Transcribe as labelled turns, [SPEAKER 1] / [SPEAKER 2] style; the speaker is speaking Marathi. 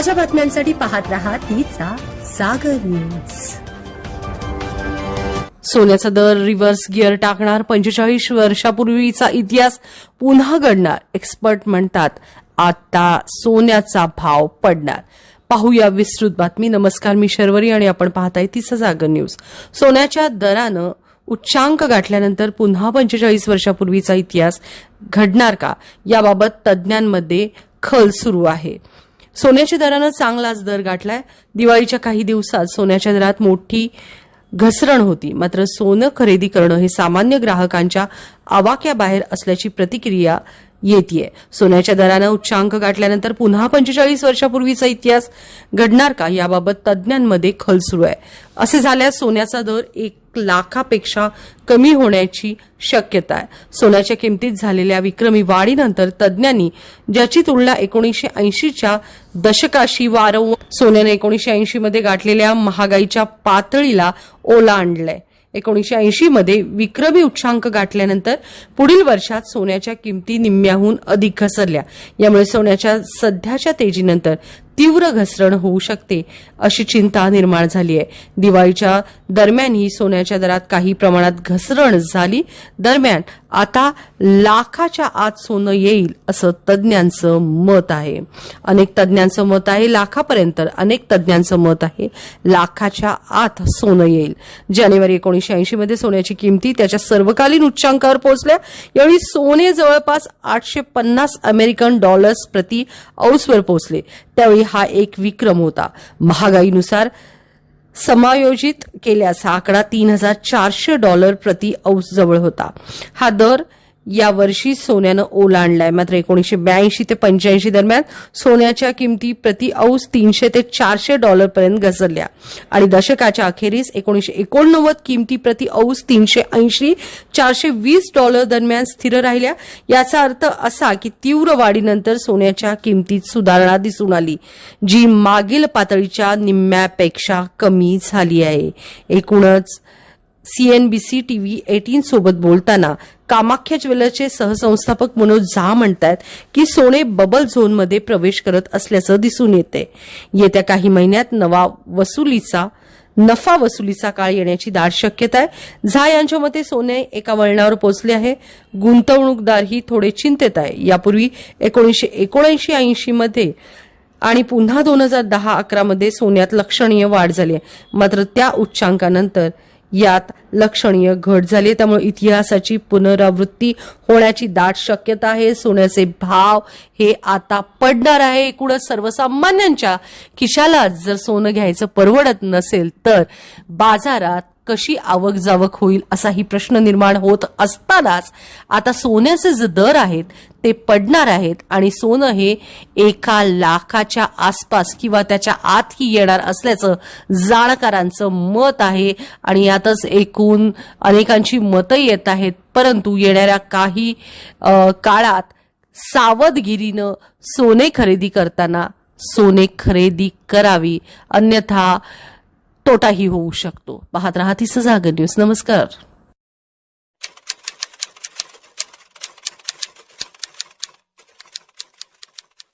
[SPEAKER 1] ताज्या बातम्यांसाठी पाहत रहा तिचा सागर न्यूज.
[SPEAKER 2] सोन्याचा दर रिव्हर्स गिअर टाकणार पंचेचाळीस वर्षापूर्वीचा इतिहास पुन्हा घडणार एक्सपर्ट म्हणतात आता सोन्याचा भाव पडणार. पाहूया विस्तृत बातमी. नमस्कार मी शर्वरी आणि आपण पाहताय तिचा जागर न्यूज. सोन्याच्या दरानं उच्चांक गाठल्यानंतर पुन्हा पंचेचाळीस वर्षापूर्वीचा इतिहास घडणार का? याबाबत तज्ज्ञांमध्ये खल सुरू आहे. सोन्याच्या दरानं चांगलाच दर गाठलाय. दिवाळीच्या काही दिवसात सोन्याच्या दरात मोठी घसरण होती. मात्र सोनं खरेदी करणं हे सामान्य ग्राहकांच्या आवाक्याबाहेर असल्याची प्रतिक्रिया येते सोन्याच्या दरानं उच्चांक गाठल्यानंतर पुन्हा पंचेचाळीस वर्षापूर्वीचा इतिहास घडणार का याबाबत तज्ज्ञांमध्ये खल सुरू आहे. असे झाल्यास सोन्याचा दर एक लाखापेक्षा कमी होण्याची शक्यता आहे. सोन्याच्या किमतीत झालेल्या विक्रमी वाढीनंतर तज्ज्ञांनी ज्याची तुलना एकोणीसशे ऐंशीच्या दशकाशी वारंवार सोन्याने एकोणीसशे ऐंशी मध्ये गाठलेल्या महागाईच्या पातळीला ओला आणलाय. एकोणीसशे ऐंशी मध्ये विक्रमी उच्चांक गाठल्यानंतर पुढील वर्षात सोन्याच्या किमती निम्म्याहून अधिक घसरल्या. यामुळे सोन्याच्या सध्याच्या तेजीनंतर तीव्र घसरण होऊ शकते अशी चिंता निर्माण झाली आहे. दिवाळीच्या दरम्यानही सोन्याच्या दरात काही प्रमाणात घसरण झाली. दरम्यान आता लाखाच्या आत सोनं येईल असं तज्ज्ञांचं मत आहे. अनेक तज्ज्ञांचं मत आहे लाखापर्यंत अनेक तज्ज्ञांचं मत आहे लाखाच्या आत सोनं येईल. जानेवारी एकोणीशे ऐंशी मध्ये सोन्याची किमती त्याच्या सर्वकालीन उच्चांकावर पोहोचल्या. यावेळी सोने जवळपास आठशे पन्नास अमेरिकन डॉलर्स प्रति औसवर पोहोचले. त्यावेळी हा एक विक्रम होता. महागाईनुसार समायोजित केल्यास हा आकडा तीन हजार चारशे डॉलर प्रति औस जवळ होता. हा दर या वर्षी सोन्यानं ओलांडलाय मात्र एकोणीशे ब्याऐंशी ते पंच्याऐंशी दरम्यान सोन्याच्या किमती प्रति औस तीनशे ते चारशे डॉलर पर्यंत घसरल्या. आणि दशकाच्या अखेरीस एकोणीसशे एकोणनव्वद किमती प्रति औस तीनशे ऐंशी चारशे वीस डॉलर दरम्यान स्थिर राहिल्या. याचा अर्थ असा की तीव्र वाढीनंतर सोन्याच्या किमतीत सुधारणा दिसून आली जी मागील पातळीच्या निम्म्यापेक्षा कमी झाली आहे. एकूणच सीएनबीसी टीव्ही एटीन सोबत बोलताना कामाख्या ज्वेलर्सचे सहसंस्थापक मनोज झा म्हणतात की सोने बबल झोनमध्ये प्रवेश करत असल्याचं दिसून येते. येत्या काही महिन्यात नवा वसुलीचा नफा वसुलीचा काळ येण्याची दाट शक्यता आहे. झा यांच्या मते सोने एका वळणावर पोहोचले आहे. गुंतवणूकदारही थोडे चिंतेत आहे. यापूर्वी एकोणीसशे एकोणऐंशी ऐंशी मध्ये आणि पुन्हा दोन हजार दहा अकरामध्ये सोन्यात लक्षणीय वाढ झाली आहे. मात्र त्या उच्चांकानंतर यात लक्षणीय घट झाली. त्यामुळे इतिहासाची पुनरावृत्ती होण्याची दाट शक्यता आहे. सोन्याचे भाव हे आता पडणार आहे. एकूणच सर्वसामान्यांच्या खिशाला जर सोनं घ्यायचं परवडत नसेल तर बाजारात कशी आवक जावक होईल असाही प्रश्न निर्माण होत असतानाच आता सोन्याचे जे दर आहेत ते पडणार आहेत आणि सोनं हे एका लाखाच्या आसपास किंवा त्याच्या आतही येणार असल्याचं जाणकारांचं मत आहे. आणि यातच एकूण अनेकांची मतं येत आहेत. परंतु येणाऱ्या काही काळात सावधगिरीनं सोने खरेदी करताना सोने खरेदी करावी. अन्यथा तोटाही होऊ शकतो. पाहत राहा ती जागर न्यूज नमस्कार.